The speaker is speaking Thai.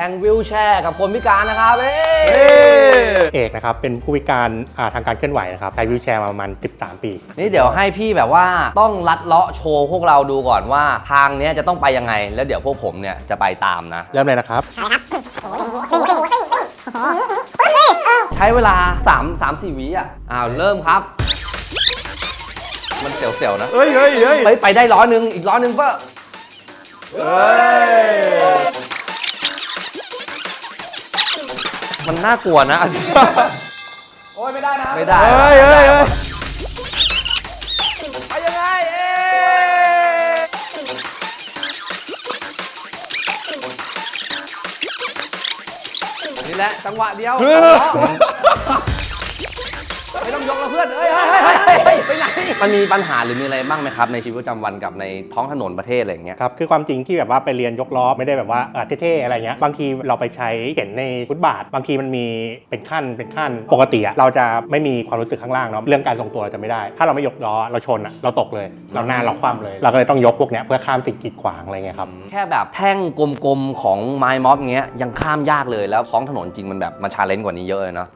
ข่งวิวแชร์กับคนพิการนะครับเอ้ยเอกนะครับเป็นผู้พิการอ่าทางการเคลื่อนไหวนะครับใช้วิวแชร์มาประมาณ 13 ปี นี่เดี๋ยวให้พี่แบบว่าต้องลัดเลาะโชว์พวกเราดูก่อนว่าทางเนี้ยจะต้องไปยังไง แล้วเดี๋ยวพวกผมเนี่ยจะไปตามนะ เริ่มเลยนะครับ ใช้เวลา 3 3 4วิอะอ้าวเริ่มครับ มันเสียวๆนะเฮ้ยเฮ้ยเฮ้ยเฮ้ยไปได้ร้อยหนึ่งอีกร้อยหนึ่งก็เฮ้ย มันน่ากลัวนะ โอ้ยไม่ได้นะไม่ได้เฮ้ยเฮ้ยเฮ้ยไปยังไงเอ๊นี่แหละจังหวะเดียว มันมีปัญหาหรือมีอะไรบ้างไหมครับ ในชีวิตประจำวันกับในท้องถนนประเทศอะไรอย่างเงี้ย ครับคือความจริงที่แบบว่าไปเรียนยกล้อไม่ได้แบบว่าเอ่อเท่ๆอะไรเงี้ยบางทีเราไปใช้เข็นในฟุตบาท บางทีมันมีเป็นขั้นเป็นขั้นปกติอะเราจะไม่มีความรู้สึกข้างล่างเนาะเรื่องการทรงตัวเราจะไม่ได้ ถ้าเราไม่ยกล้อเราชนอะเราตกเลย เราหน้าเราคว่ำเลย เราก็เลยต้องยกพวกเนี้ยเพื่อข้ามสิ่งกีดขวางอะไรเงี้ยครับ แค่แบบแท่งกลมๆของไม้ม็อบเงี้ยยังข้ามยากเลยแล้วท้องถนนจริงมันแบบมันชาเลนจ์กว่านี้เยอะเลยเนาะ